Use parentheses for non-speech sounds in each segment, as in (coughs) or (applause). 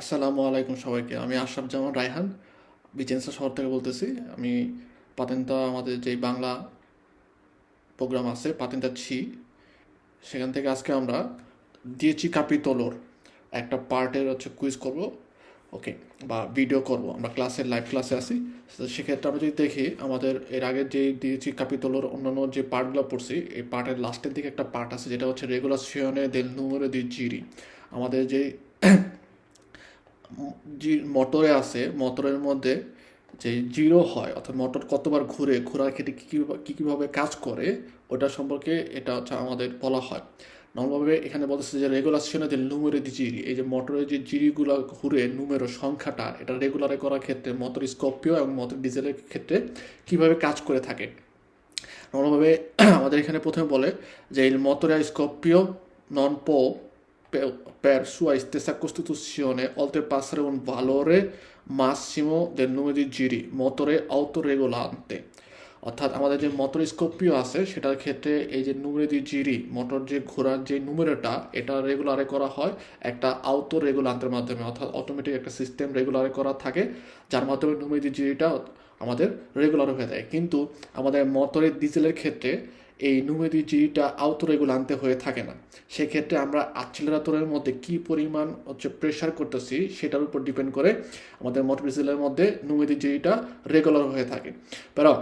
আসসালামু আলাইকুম সবাইকে। আমি আশরাফ জামান রায়হান, বিচেন্সা শহর থেকে বলতেছি। আমি পাতেন্তা আমাদের যেই বাংলা প্রোগ্রাম আছে, পাতেন্তা ছি, সেখান থেকে আজকে আমরা দিয়েছি কাপিতলোর একটা পার্টের হচ্ছে কুইজ করব ওকে বা ভিডিও করব। আমরা ক্লাসের লাইভ ক্লাসে আসি সেক্ষেত্রে আমরা যদি দেখি, আমাদের এর আগে যে দিয়েছি কাপিতলোর অন্যান্য যে পার্টগুলো পড়ছি, এই পার্টের লাস্টের দিকে একটা পার্ট আছে, যেটা হচ্ছে রেগুলার রেগুলাসিয়নে দেল নুমেরো দি জিরি। আমাদের যে মোটরে আছে, মোটরের মধ্যে যে জিরো হয়, অর্থাৎ মোটর কতবার ঘুরে, ঘোরার ক্ষেত্রে কী কী কী, কীভাবে কাজ করে, ওটা সম্পর্কে এটা হচ্ছে আমাদের বলা হয়। নর্মালভাবে এখানে বলতেছে যে রেগুলাসিয়নে যে নুমেরো দি জিরি, এই যে মোটরের যে জিরিগুলো ঘুরে নুমেরো সংখ্যাটা, এটা রেগুলারে করার ক্ষেত্রে মোটর স্কপিও এবং মোটর ডিজেলের ক্ষেত্রে কীভাবে কাজ করে থাকে। নর্মালভাবে আমাদের এখানে প্রথমে বলে যে এই motore a non può per, sua stessa costituzione oltrepassare un valore massimo del numero di giri motore autoregolante. অর্থাৎ আমাদের যে মোটর স্কোপিও আছে সেটার ক্ষেত্রে এই যে নুমেরি জিরি মোটর যে ঘোরার যে নুমেরোটা এটা রেগুলারে করা হয় একটা আউটো রেগুলান্তের মাধ্যমে। অর্থাৎ অটোমেটিক একটা সিস্টেম রেগুলারে করা থাকে যার মাধ্যমে নুমেরি জিরিটা আমাদের রেগুলার হয়ে যায়। কিন্তু আমাদের মোটরের ডিজেলের ক্ষেত্রে এই নুমেরি জিরিটা আউটো রেগুলান্তে হয়ে থাকে না। সেক্ষেত্রে আমরা আচ্ছিলারাতরের মধ্যে কি পরিমাণ হচ্ছে প্রেশার করতেছি, সেটার উপর ডিপেন্ড করে আমাদের মোটর ডিজেলের মধ্যে নুমেরি জিরিটা রেগুলার হয়ে থাকে। Pero,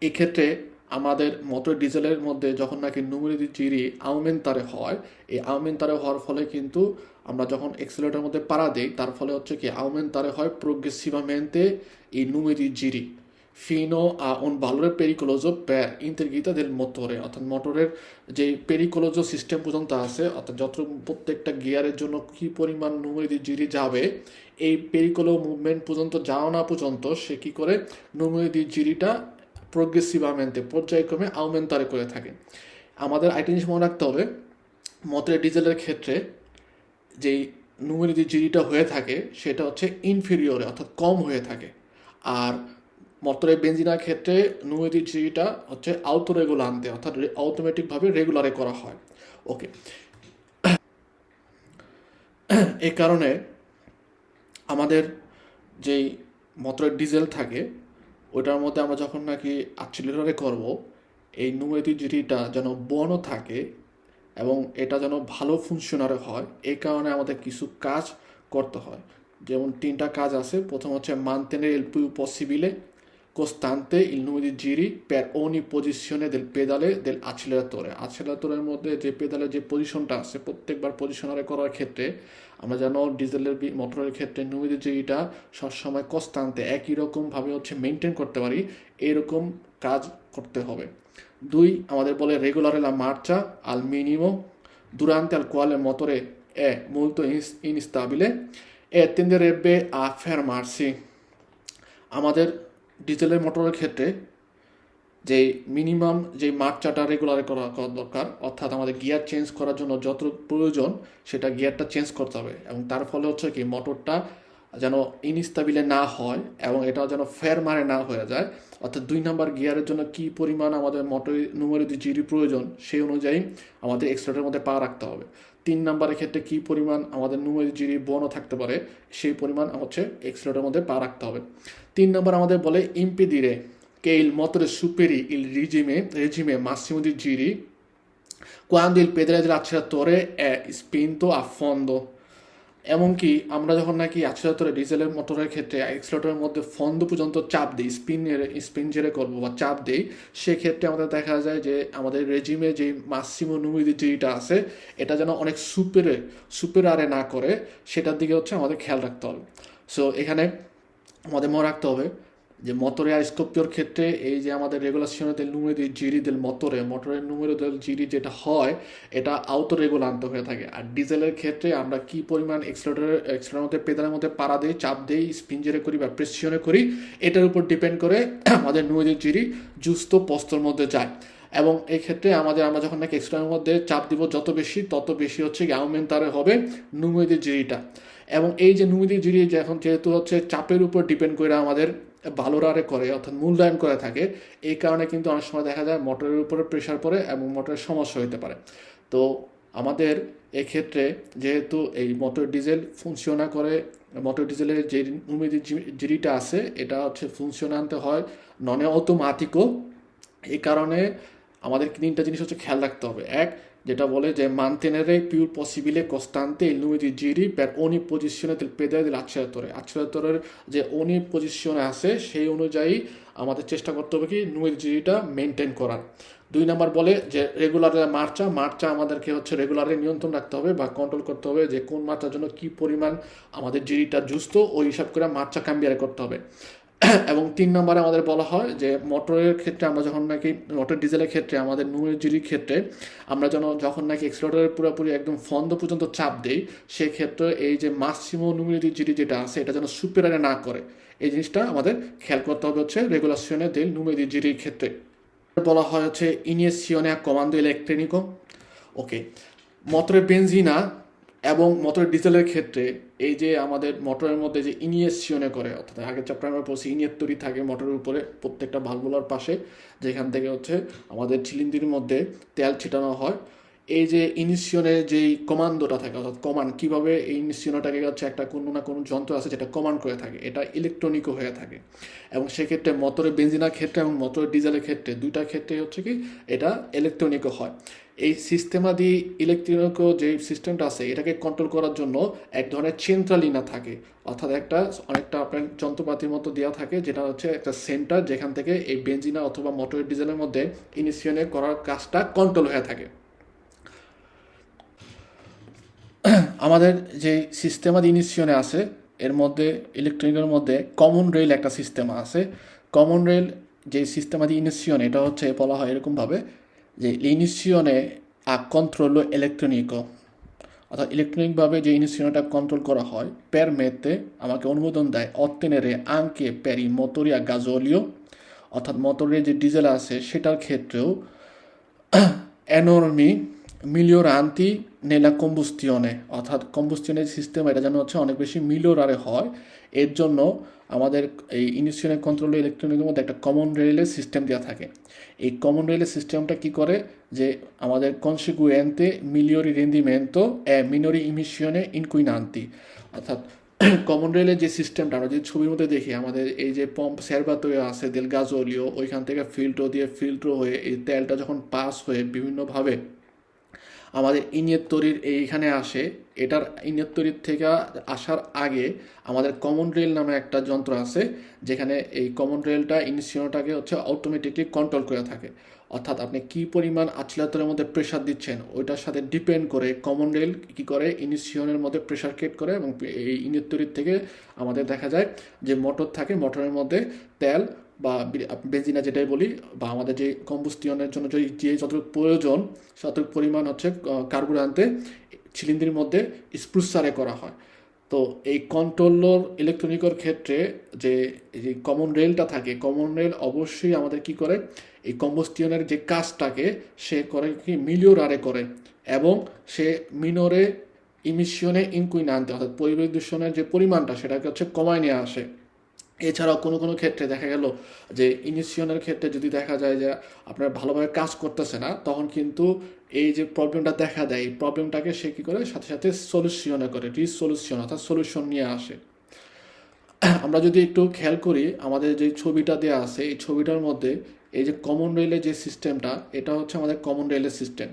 এক্ষেত্রে আমাদের মোটর ডিজেলের মধ্যে যখন নাকি নুমেরি জিরি আউমেন্টারে হয়, এই আউমেন্টারে হওয়ার ফলে কিন্তু আমরা যখন এক্সেলেটার মধ্যে পাড়া দিই, তার ফলে হচ্ছে কি আউমেন্টারে হয় progressivamente এই numeri giri fino a un valore pericoloso per integrità del motore, অর্থাৎ মোটরের যে পেরিকোলোজো সিস্টেম পর্যন্ত আছে, অর্থাৎ যত প্রত্যেকটা গিয়ারের জন্য কি পরিমাণ নুমেরি জিরি যাবে, এই পেরিকোলো মুভমেন্ট পর্যন্ত যাওয়া না পর্যন্ত সে কি করে নুমেরি জিরিটা প্রোগ্রেসিভামেন্টে পর্যায়ক্রমে আউমেন্টারে করে থাকে। আমাদের আরেকটা জিনিস মনে রাখতে হবে মোটরের ডিজেলের ক্ষেত্রে যেই নুমেরি যে জিরিটা হয়ে থাকে, সেটা হচ্ছে ইনফিরিয়রে অর্থাৎ কম হয়ে থাকে। আর মোটরের বেঞ্জিনার ক্ষেত্রে নুমেরি জিরিটা হচ্ছে আউটো রেগুলান্তে অর্থাৎ অটোমেটিকভাবে রেগুলারে করা হয়। ওকে এই কারণে আমাদের যেই মোটরের ডিজেল থাকে ওটার মধ্যে আমরা যখন নাকি আচ্ছিলেটারে করব, এই নুমেরি জিরিটা যেন বনও থাকে এবং এটা যেন ভালো ফুংশনারে হয় এই কারণে আমাদের কিছু কাজ করতে হয়। যেমন তিনটা কাজ আছে, প্রথম হচ্ছে il più possibile costante il numero di giri per ogni posizione del pedale del acceleratore acceleratore মধ্যে যে পেদালের যে পজিশনটা আছে প্রত্যেকবার পজিশনারে করার ক্ষেত্রে আমরা যেন ডিজেলের মোটরের ক্ষেত্রে নুমেরি জিরিটা সবসময় কস্তান্তে একই রকমভাবে হচ্ছে মেনটেন করতে পারি এরকম কাজ করতে হবে দুই আমাদের বলে রেগুলারে la marcia al minimo durante al quale il motore è molto ins- instabile e tenderebbe a fermarsi আমাদের ডিজেলের মোটরের ক্ষেত্রে যে মিনিমাম যে মার্চাটা রেগুলার করা করা দরকার, অর্থাৎ আমাদের গিয়ার চেঞ্জ করার জন্য যত প্রয়োজন, সেটা গিয়ারটা চেঞ্জ করতে হবে। এবং তার ফলে হচ্ছে কি মোটরটা যেন ইনস্টাবিলে না হয় এবং এটা যেন ফের মারে না হয়ে যায়। অর্থাৎ দুই নাম্বার গিয়ারের জন্য কি পরিমাণ আমাদের মোটর নুমেরি জিরি প্রয়োজন সেই অনুযায়ী আমাদের এক্সট্রাটের মধ্যে পা রাখতে হবে। তিন নাম্বারের ক্ষেত্রে কি পরিমাণ আমাদের নুমেরি জিরি বনও থাকতে পারে সেই পরিমাণ হচ্ছে এক্সট্রাটের মধ্যে পা রাখতে হবে। তিন নাম্বার আমাদের বলে ইম্পিদিরে che il motore superi il regime, regime massimo di giri quando il pedale dell'acceleratore è spinto a এমনকি আমরা যখন নাকি অ্যাক্সিলেটরে ডিজেলের মোটরের ক্ষেত্রে অ্যাক্সিলেটরের মধ্যে ফন্দ পর্যন্ত চাপ দিই স্পিনের স্পিন জেরে করব বা চাপ দিই, সেক্ষেত্রে আমাদের দেখা যায় যে আমাদের রেজিমে যে মাসিমো নুমিডিটিটা আছে, এটা যেন অনেক সুপেরে, সুপের আরে না করে, সেটার দিকে হচ্ছে আমাদের খেয়াল রাখতে হবে। সো এখানে আমাদের মনে রাখতে হবে যে মোটরে আর স্কোপিওর ক্ষেত্রে এই যে আমাদের রেগুলাসিone del numero di giri del motore মোটরের numero del giri যেটা হয়, এটা আউটো রেগুলান্ত হয়ে থাকে। আর ডিজেলের ক্ষেত্রে আমরা কি পরিমাণ এক্সেলেটারের এক্সেলেটার মধ্যে পেদালের মধ্যে পাড়া দিই, চাপ দিই স্পিঞ্জেরে করি বা প্রেসিয়নে করি, এটার উপর ডিপেন্ড করে (clears throat) আমাদের di giri জুস্ত পস্তর মধ্যে যায়। এবং এই ক্ষেত্রে আমাদের, আমরা যখন নাকি এক্সট্রার মধ্যে চাপ দিব, যত বেশি, তত বেশি হচ্ছে গ্যাউমেন্টারে হবে নুমেদি জিরিটা। এবং এই যে নুমেদি জিরি যখন যেহেতু হচ্ছে চাপের উপর ডিপেন্ড করে আমাদের ভালোরারে করে, অর্থাৎ মূল্যায়ন করে থাকে, এই কারণে কিন্তু অনেক সময় দেখা যায় মোটরের উপরে প্রেশার পড়ে এবং মোটরের সমস্যা হতে পারে। তো আমাদের এক্ষেত্রে যেহেতু এই মোটর ডিজেল ফুনশিওনা করে, মোটর ডিজেলের যে উমেদি জিরিটা আছে, এটা হচ্ছে ফুনশিওনা আনতে হয় ননে নন অটোমাটিকও এই কারণে আমাদের তিনটা জিনিস হচ্ছে খেয়াল রাখতে হবে। এক যেটা বলে যে mantenere più possibile costante il numero di giri per ogni posizione del pedale dell'acceleratore acceleratore. যে ogni পজিশনে আছে, সেই অনুযায়ী আমাদের চেষ্টা করতে হবে কি নুয়ের জিরিটা মেনটেন করার। দুই নাম্বার বলে যে রেগুলার মার্চা মার্চা আমাদেরকে হচ্ছে রেগুলারে নিয়ন্ত্রণ রাখতে হবে বা কন্ট্রোল করতে হবে যে, কোন মাত্রার জন্য কি পরিমাণ আমাদের জিরিটা জুস্ত ওই হিসাব করে মার্চা কাম্বিয়ারে করতে হবে। (coughs) এবং তিন নম্বরে আমাদের বলা হয় যে মোটরের ক্ষেত্রে আমরা যখন নাকি, মোটর ডিজেলের ক্ষেত্রে, আমাদের নুয়ের জিরির ক্ষেত্রে, আমরা যেন যখন নাকি এক্সিলেটরের পুরোপুরি একদম ফন্দ পর্যন্ত চাপ দিই, সেক্ষেত্রে এই যে মাসিমো নুমেরি জিরি যেটা আছে, এটা যেন সুপেরারে না করে। এই জিনিসটা আমাদের খেয়াল করতে হবে হচ্ছে del numero di giri ক্ষেত্রে। বলা হয় হচ্ছে ইনিয়েসিওনে কমান্ডো ইলেকট্রনিকো। ওকে। মোটরের বেনজিনা এবং মোটরের ডিজেলের ক্ষেত্রে এই যে আমাদের মোটরের মধ্যে যে ইনিয়েসিওনে করে, অর্থাৎ আগের চ্যাপ্টার আমরা পড়ছি তৈরি থাকে মোটরের উপরে প্রত্যেকটা ভালভুলার পাশে, যেখান থেকে হচ্ছে আমাদের ছিলিন্দির মধ্যে তেল ছিটানো হয়। এই যে ইনিশিয়নের যেই কমান্ডোটা থাকে, অর্থাৎ কমান্ড কীভাবে এই ইনিশিয়নটাকে হচ্ছে একটা কোনো না কোনো যন্ত্র আছে যেটা কমান্ড করে থাকে, এটা ইলেকট্রনিকও হয়ে থাকে। এবং সেক্ষেত্রে মোটরের বেঞ্জিনার ক্ষেত্রে এবং মোটরের ডিজেলের ক্ষেত্রে দুইটা ক্ষেত্রে হচ্ছে কি, এটা ইলেকট্রনিকও হয়। এই সিস্টেমাদি ইলেকট্রনিক যে সিস্টেমটা আছে, এটাকে কন্ট্রোল করার জন্য এক ধরনের চেন্ট্রালিনা থাকে। অর্থাৎ একটা, অনেকটা আপনার যন্ত্রপাতির মতো দেওয়া থাকে, যেটা হচ্ছে একটা সেন্টার যেখান থেকে এই বেঞ্জিনা অথবা মোটরের ডিজেলের মধ্যে ইনিশিয়নে করার কাজটা কন্ট্রোল হয়ে থাকে। আমাদের যে সিস্টেমাদি ইনিশিয়নে আছে, এর মধ্যে ইলেকট্রনিকের মধ্যে কমন রেল একটা সিস্টেম আছে। কমন রেল যে সিস্টেমাদি ইনিশিয়ন এটা হচ্ছে বলা হয় এরকমভাবে যে ইনিশিয়নে আ কন্ট্রোলো ইলেকট্রনিকো অর্থাৎ ইলেকট্রনিকভাবে যে ইনিশিয়নটা কন্ট্রোল করা হয় পের মেতে আমাকে অনুমোদন দেয় অত্তেনেরে আঙ্কে পেরি মোটরিয়া গাজোলিও অর্থাৎ মোটরের যে ডিজেল আছে, সেটার ক্ষেত্রেও (clears throat) এনর্মি মিলিওরান্তি নেলা কম্বুস্টিয়নে অর্থাৎ কম্বুস্টিয়নের সিস্টেম এটা যেন হচ্ছে অনেক বেশি মিলিওরারে হয়। এর জন্য আমাদের এই ইনিশিয়নের কন্ট্রোল ইলেকট্রনিকের মধ্যে একটা কমন রেলের সিস্টেম দেওয়া থাকে। এই কমন রেলের সিস্টেমটা কি করে? যে আমাদের কনসিকুয়েন্তে মিলিওরি রেন্দিমেন্টো এ মিনোরি ইমিশনে ইনকুইনান্তি অর্থাৎ (clears throat) কমন রেলের যে সিস্টেমটা আমরা যে ছবির মধ্যে দেখি, আমাদের এই যে পম্প সেরবাতোয় আছে দেল গাজোলিও ওইখান থেকে ফিল্টার দিয়ে ফিল্টার হয়ে এই তেলটা যখন পাস হয়ে বিভিন্নভাবে আমাদের ইনিয়ত্তরির এইখানে আসে। এটার ইনিয়ত্তরির থেকে আসার আগে আমাদের কমন রেল নামে একটা যন্ত্র আছে, যেখানে এই কমন রেলটা ইনিশিয়নটাকে হচ্ছে অটোমেটিকলি কন্ট্রোল করে থাকে। অর্থাৎ আপনি কি পরিমাণ আচলাতরের মধ্যে প্রেশার দিচ্ছেন, ওইটার সাথে ডিপেন্ড করে কমন রেল কি করে ইনিশিয়নের মধ্যে প্রেশার ক্রিয়েট করে এবং এই ইনিয়ত্তরির থেকে আমাদের দেখা যায় যে মোটর থাকে মোটরের মধ্যে তেল বা বেঞ্জিনা যেটাই বলি, বা আমাদের যে কম্বুস্টিয়নের জন্য যে যে যতটুকু প্রয়োজন, ততটুকু পরিমাণ হচ্ছে কার্বুরান্তে ছিলিন্দির মধ্যে স্প্রুসারে করা হয়। তো এই কন্ট্রোলর ইলেকট্রনিকের ক্ষেত্রে যে যে কমন রেলটা থাকে, কমন রেল অবশ্যই আমাদের কি করে, এই কম্বুস্টিয়নের যে কাজটাকে সে করে কি মিলিওরারে করে এবং সে মিনোরে ইমিশনে ইনকুইন আনতে অর্থাৎ পরিবেশ দূষণের যে পরিমাণটা সেটাকে হচ্ছে কমায় নিয়ে আসে। এছাড়াও কোনো কোনো ক্ষেত্রে দেখা গেল যে ইনিশিয়নের ক্ষেত্রে যদি দেখা যায় যে আপনার ভালোভাবে কাজ করতেছে না, তখন কিন্তু এই যে প্রবলেমটা দেখা দেয়, এই প্রবলেমটাকে সে কী করে? সাথে সাথে সলিউশনে করে রিসলিউশন অর্থাৎ সলিউশন নিয়ে আসে। আমরা যদি একটু খেয়াল করি, আমাদের যে ছবিটা দেওয়া আছে, এই ছবিটার মধ্যে এই যে কমন রেলের যে সিস্টেমটা এটা হচ্ছে আমাদের কমন রেলের সিস্টেম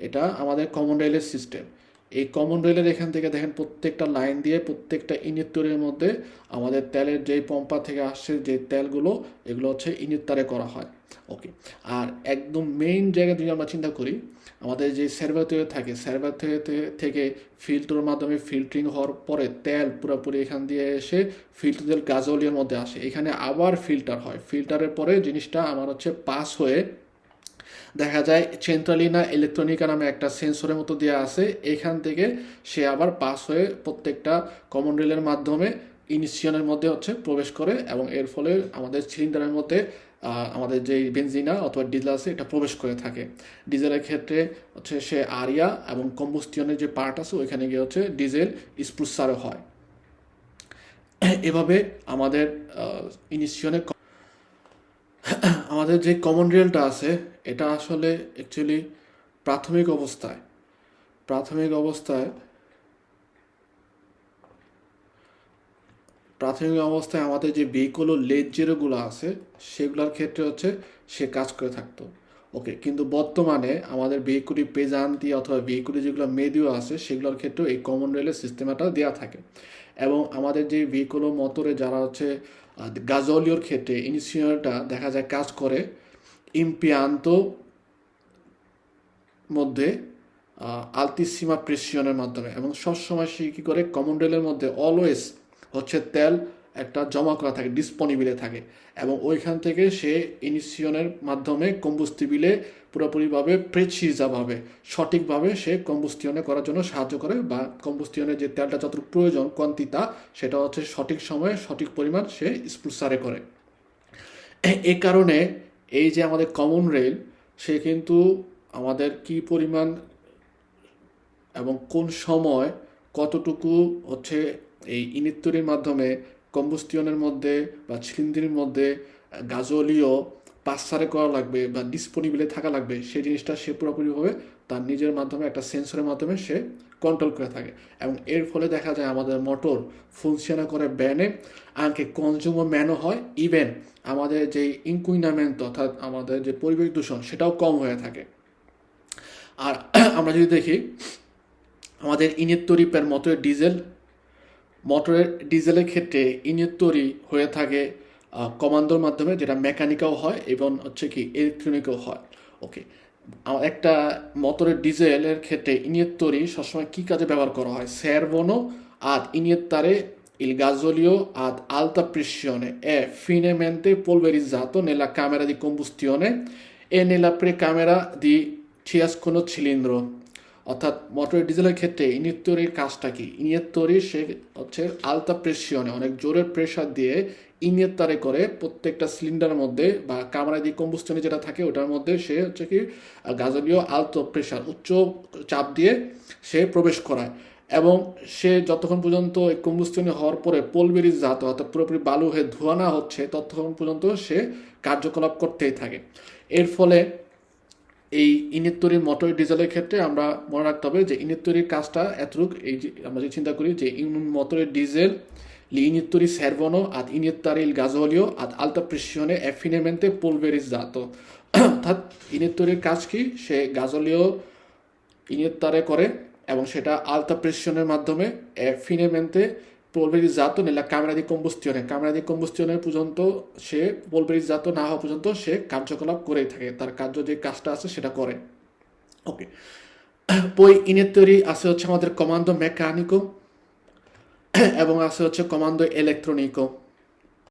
এটা আমাদের কমন রেলের সিস্টেম এই কমন রেলের এখান থেকে দেখেন প্রত্যেকটা লাইন দিয়ে প্রত্যেকটা ইনিত্তরের মধ্যে আমাদের তেলের যেই পম্পা থেকে আসছে যে তেলগুলো, এগুলো হচ্ছে ইনিত্তারে করা হয়। ওকে আর একদম মেইন জায়গা যদি আমরা চিন্তা করি, আমাদের যে সার্ভাতেও থাকে সার্ভাতে থেকে ফিল্টারের মাধ্যমে ফিল্টারিং হওয়ার পরে তেল পুরোপুরি এখান দিয়ে এসে ফিল্টার তেল গাজলিয়ার মধ্যে আসে। এখানে আবার ফিল্টার হয়। ফিল্টারের পরে জিনিসটা আমার হচ্ছে পাস হয়ে দেখা যায় চেন্ট্রালিনা ইলেকট্রনিকা নামে একটা সেন্সরের মতো দেওয়া আছে, এখান থেকে সে আবার পাস হয়ে প্রত্যেকটা কমন রেলের মাধ্যমে ইনিশিয়নের মধ্যে হচ্ছে প্রবেশ করে এবং এর ফলে আমাদের সিলিন্ডারের মধ্যে আমাদের যে বেনজিনা অথবা ডিজেল আছে, এটা প্রবেশ করে থাকে। ডিজেলের ক্ষেত্রে হচ্ছে সে আরিয়া এবং কম্বুস্টিয়নের যে পার্ট আছে, ওইখানে গিয়ে হচ্ছে ডিজেল স্প্রুসারও হয়। এভাবে আমাদের ইনিশিয়নে আমাদের যে কমন রেলটা আছে এটা আসলে অ্যাকচুয়ালি প্রাথমিক অবস্থায়। প্রাথমিক অবস্থায় প্রাথমিক অবস্থায় আমাদের যে ভেহিকুলো লেট জিরোগুলো আছে, সেগুলোর ক্ষেত্রে হচ্ছে সে কাজ করে থাকতো। ওকে কিন্তু বর্তমানে আমাদের ভেহিকুলি পেজান্তি অথবা ভেহিকুলি যেগুলো মেদিও আছে, সেগুলোর ক্ষেত্রেও এই কমন রেলের সিস্টেমটা দেওয়া থাকে। এবং আমাদের যে ভেহিকুলো মটরে যারা হচ্ছে গাজলিওর ক্ষেত্রে ইনিশিয়ালটা দেখা যায় কাজ করে ইম্পিয়ান্তো মধ্যে আলতিসীমা প্রেসিয়নের মাধ্যমে। এবং সবসময় সে কী করে? কমন রেলের মধ্যে অলওয়েজ হচ্ছে তেল একটা জমা করা থাকে ডিসপনিবিলে থাকে। এবং ওইখান থেকে সে ইনিশিয়নের মাধ্যমে কম্বুস্তিবিলে পুরোপুরিভাবে প্রেচিজাভাবে সঠিকভাবে সে কম্বুস্তিয়নে করার জন্য সাহায্য করে বা কম্বুস্তিয়নের যে তেলটা যতটুকু প্রয়োজন কোয়ান্তিতা সেটা হচ্ছে সঠিক সময়ে সঠিক পরিমাণ সে স্পুসারে করে। এ কারণে এই যে আমাদের কমন রেল সে কিন্তু আমাদের কি পরিমাণ এবং কোন সময় কতটুকু হচ্ছে এই ইনিত্তরির মাধ্যমে কম্বুস্তিয়নের মধ্যে বা ছিলিন্দির মধ্যে গাজলীয় পাশ করা লাগবে বা ডিসপোনিবলে থাকা লাগবে, সেই জিনিসটা সে পুরোপুরিভাবে তার নিজের মাধ্যমে, একটা সেন্সরের মাধ্যমে সে কন্ট্রোল করে থাকে। এবং এর ফলে দেখা যায় আমাদের মোটর ফুনসিয়ানা করে ব্যানে আনকে কনজিউমার ম্যানও হয় ইভেন আমাদের যে ইনকুইনামেন্ট অর্থাৎ আমাদের যে পরিবেশ দূষণ, সেটাও কম হয়ে থাকে। আর (clears throat) আমরা যদি দেখি, আমাদের ইনের তৈরি পের মোটরের ডিজেল মোটরের ডিজেলের ক্ষেত্রে ইনের তৈরি হয়ে থাকে কমান্ডোর মাধ্যমে, যেটা মেকানিকাও হয়, এবং হচ্ছে কি ইলেকট্রনিকও হয়। ওকে একটা মোটরের ডিজেলের ক্ষেত্রে ইনিয়ত তরি সবসময় কী কাজে ব্যবহার করা হয়? সেরবনো আর ইনিয়ত তারে ইল গাজলিও আর আলতা প্রিশিয়নে এ ফিনে মেনতে পোলবেরি জাত নেলা ক্যামেরা দি কম্বুস্তিওনে, এ নেলা প্রে ক্যামেরা দি ঠিয়াস কোনো ছিলিন্দ্র অর্থাৎ মোটরের ডিজেলের ক্ষেত্রে ইঞ্জিন তৈরির কাজটা কি? ইঞ্জিন তৈরি সে হচ্ছে আলতা প্রেশিয়নে অনেক জোরের প্রেশার দিয়ে ইনিয়েত্তারে করে প্রত্যেকটা সিলিন্ডারের মধ্যে বা কামরায় দিয়ে কম্বুস্টনে যেটা থাকে ওটার মধ্যে সে হচ্ছে কি গাজলীয় আলতো প্রেশার উচ্চ চাপ দিয়ে সে প্রবেশ করায়। এবং সে যতক্ষণ পর্যন্ত কম্বুস্টনে হওয়ার পরে পোলবেরিজ জাত অর্থাৎ পুরোপুরি বালু হয়ে ধোয়া না হচ্ছে, ততক্ষণ পর্যন্ত সে কার্যকলাপ করতেই থাকে। এর ফলে এই ইনিত্তরির মোটর ডিজেলের ক্ষেত্রে আমরা মনে রাখতে হবে যে ইনিত্তরির কাজটা এতটুক, এই যে আমরা যে চিন্তা করি যে মোটরের diesel li iniettori servono ad iniettare il gasolio ad alta pressione e finemente অর্থাৎ ইনিত্তরির কাজ কি? সে গাজলীয় ইনিত্তারে করে এবং সেটা আলতা প্রেশনের মাধ্যমে এ পোলভেরিজাত নেলা ক্যামেরা দিয়ে কম্বুস্টিয়নে ক্যামেরা দিয়ে কম্বুস্টিয়নের পর্যন্ত সে পোলভেরিজাত না হওয়া পর্যন্ত সে কার্যকলাপ করেই থাকে, তার কার্য যে কাজটা আছে সেটা করে। ওকে পই ইনেত্তরি আছে হচ্ছে আমাদের কমান্ডো মেকানিকো এবং আছে হচ্ছে কমান্ডো ইলেকট্রনিকো।